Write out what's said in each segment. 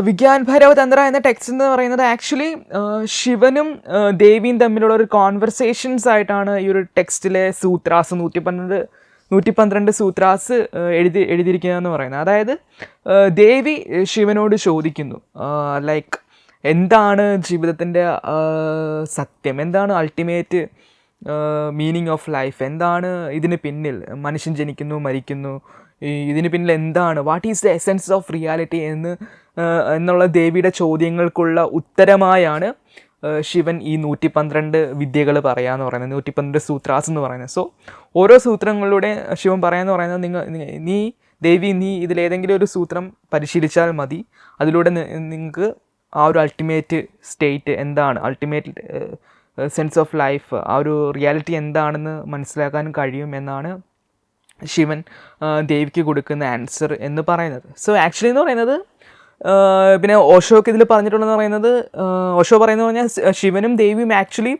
വിജ്ഞാൻ ഭൈരവ തന്ത്ര എന്ന ടെക്സ്റ്റ് എന്ന് പറയുന്നത് ആക്ച്വലി ശിവനും ദേവിയും തമ്മിലുള്ള ഒരു കോൺവെർസേഷൻസ് ആയിട്ടാണ് ഈ ഒരു ടെക്സ്റ്റിലെ സൂത്രാസ് നൂറ്റി പന്ത്രണ്ട് നൂറ്റി പന്ത്രണ്ട് സൂത്രാസ് എഴുതി എഴുതിയിരിക്കുന്നതെന്ന് പറയുന്നത്. അതായത് ദേവി ശിവനോട് ചോദിക്കുന്നു. ലൈക്ക് എന്താണ് ജീവിതത്തിന്റെ സത്യം? എന്താണ് അൾട്ടിമേറ്റ് മീനിങ് ഓഫ് ലൈഫ് എന്താണ് ഇതിന് പിന്നിൽ? മനുഷ്യൻ ജനിക്കുന്നു മരിക്കുന്നു. ഇതിന് പിന്നിൽ എന്താണ്? What is the essence of reality എന്ന് എന്നുള്ള ദേവിയുടെ ചോദ്യങ്ങൾക്കുള്ള ഉത്തരമായാണ് ശിവൻ ഈ നൂറ്റി പന്ത്രണ്ട് വിദ്യകൾ പറയാന്ന് പറയുന്നത് നൂറ്റി പന്ത്രണ്ട് സൂത്രാസ് എന്ന് പറയുന്നത്. സോ ഓരോ സൂത്രങ്ങളിലൂടെ ശിവൻ പറയാന്ന് പറയുന്നത് നിങ്ങൾ നീ ദേവി നീ ഇതിലേതെങ്കിലും ഒരു സൂത്രം പരിശീലിച്ചാൽ മതി. അതിലൂടെ നിങ്ങൾക്ക് ആ ഒരു അൾട്ടിമേറ്റ് സ്റ്റേറ്റ് എന്താണ് അൾട്ടിമേറ്റ് സെൻസ് ഓഫ് ലൈഫ് ആ ഒരു റിയാലിറ്റി എന്താണെന്ന് മനസ്സിലാക്കാൻ കഴിയും എന്നാണ് ശിവൻ ദേവിക്ക് കൊടുക്കുന്ന ആൻസർ എന്ന് പറയുന്നത്. സോ ആക്ച്വലി എന്ന് പറയുന്നത് പിന്നെ ഓഷോക്ക് ഇതിൽ പറഞ്ഞിട്ടുണ്ടെന്ന് പറയുന്നത് ഓഷോ പറയുന്നത് പറഞ്ഞാൽ ശിവനും ദേവിയും ആക്ച്വലി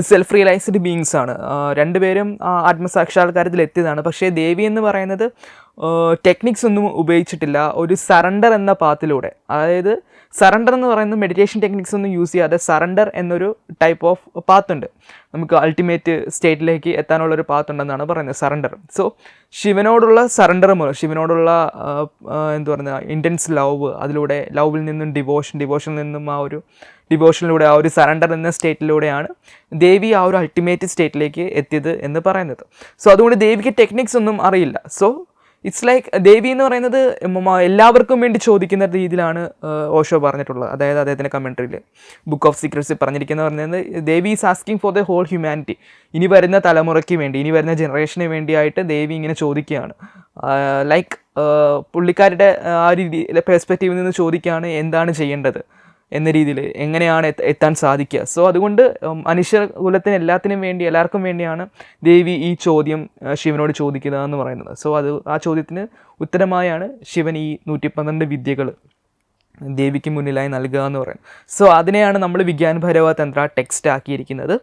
സെൽഫ് റിയലൈസ്ഡ് ബീങ്സ് ആണ്. രണ്ടുപേരും ആത്മസാക്ഷാത്കാരത്തിൽ എത്തിയതാണ് പക്ഷേ ദേവി എന്ന് പറയുന്നത് ടെക്നിക്സ് ഒന്നും ഉപയോഗിച്ചിട്ടില്ല. ഒരു സറണ്ടർ എന്ന പാത്തിലൂടെ. അതായത് സറണ്ടർ എന്ന് പറയുന്ന മെഡിറ്റേഷൻ ടെക്നിക്സ് ഒന്നും യൂസ് ചെയ്യാതെ സറണ്ടർ എന്നൊരു ടൈപ്പ് ഓഫ് പാത്ത് ഉണ്ട് നമുക്ക് അൾട്ടിമേറ്റ് സ്റ്റേറ്റിലേക്ക് എത്താനുള്ള ഒരു പാത്ത് ഉണ്ടെന്നാണ് പറയുന്നത് സറണ്ടർ സോ ശിവനോടുള്ള സറണ്ടർ മൂലം ശിവനോടുള്ള എന്തു പറയുന്ന ഇന്റൻസ് ലവ് അതിലൂടെ ലവിൽ നിന്നും ഡിവോഷൻ ഡിവോഷനിൽ നിന്നും ആ ഒരു ഡിവോഷനിലൂടെ ആ ഒരു സറണ്ടർ എന്ന സ്റ്റേറ്റിലൂടെയാണ് ദേവി ആ ഒരു അൾട്ടിമേറ്റ് സ്റ്റേറ്റിലേക്ക് എത്തിയത് എന്ന് പറയുന്നത്. സോ അതുകൊണ്ട് ദേവിക്ക് ടെക്നിക്സ് ഒന്നും അറിയില്ല. സോ ഇറ്റ്സ് ലൈക്ക് ദേവി എന്ന് പറയുന്നത് എല്ലാവർക്കും വേണ്ടി ചോദിക്കുന്ന രീതിയിലാണ് ഓഷോ പറഞ്ഞിട്ടുള്ളത്. അതായത് അദ്ദേഹത്തിന്റെ കമൻട്രിയിൽ ബുക്ക് ഓഫ് സീക്രട്സ് പറഞ്ഞിരിക്കുന്ന പറഞ്ഞത് Devi is asking for the whole humanity ഇനി വരുന്ന തലമുറയ്ക്ക് വേണ്ടി ഇനി വരുന്ന ജനറേഷന് വേണ്ടിയായിട്ട് ദേവി ഇങ്ങനെ ചോദിക്കുകയാണ്. ലൈക്ക് പുള്ളിക്കാരുടെ ആ രീതി പെർസ്പെക്റ്റീവിൽ നിന്ന് ചോദിക്കുകയാണ് എന്താണ് ചെയ്യേണ്ടത്? എന്ന രീതിയിൽ എങ്ങനെയാണ് എത്താൻ സാധിക്കുക. സോ അതുകൊണ്ട് ഉം, മനുഷ്യ കുലത്തിന് എല്ലാത്തിനും വേണ്ടി എല്ലാവർക്കും വേണ്ടിയാണ് ദേവി ഈ ചോദ്യം ശിവനോട് ചോദിക്കുക എന്ന് പറയുന്നത്. സോ അത് ആ ചോദ്യത്തിന് ഉത്തരമായാണ് ശിവൻ ഈ നൂറ്റി പന്ത്രണ്ട് വിദ്യകൾ ദേവിക്ക് മുന്നിലായി നൽകുക എന്ന് പറയുന്നത്. സോ അതിനെയാണ് നമ്മൾ വിജ്ഞാൻ ഭൈരവ തന്ത്ര ടെക്സ്റ്റ് ആക്കിയിരിക്കുന്നത്.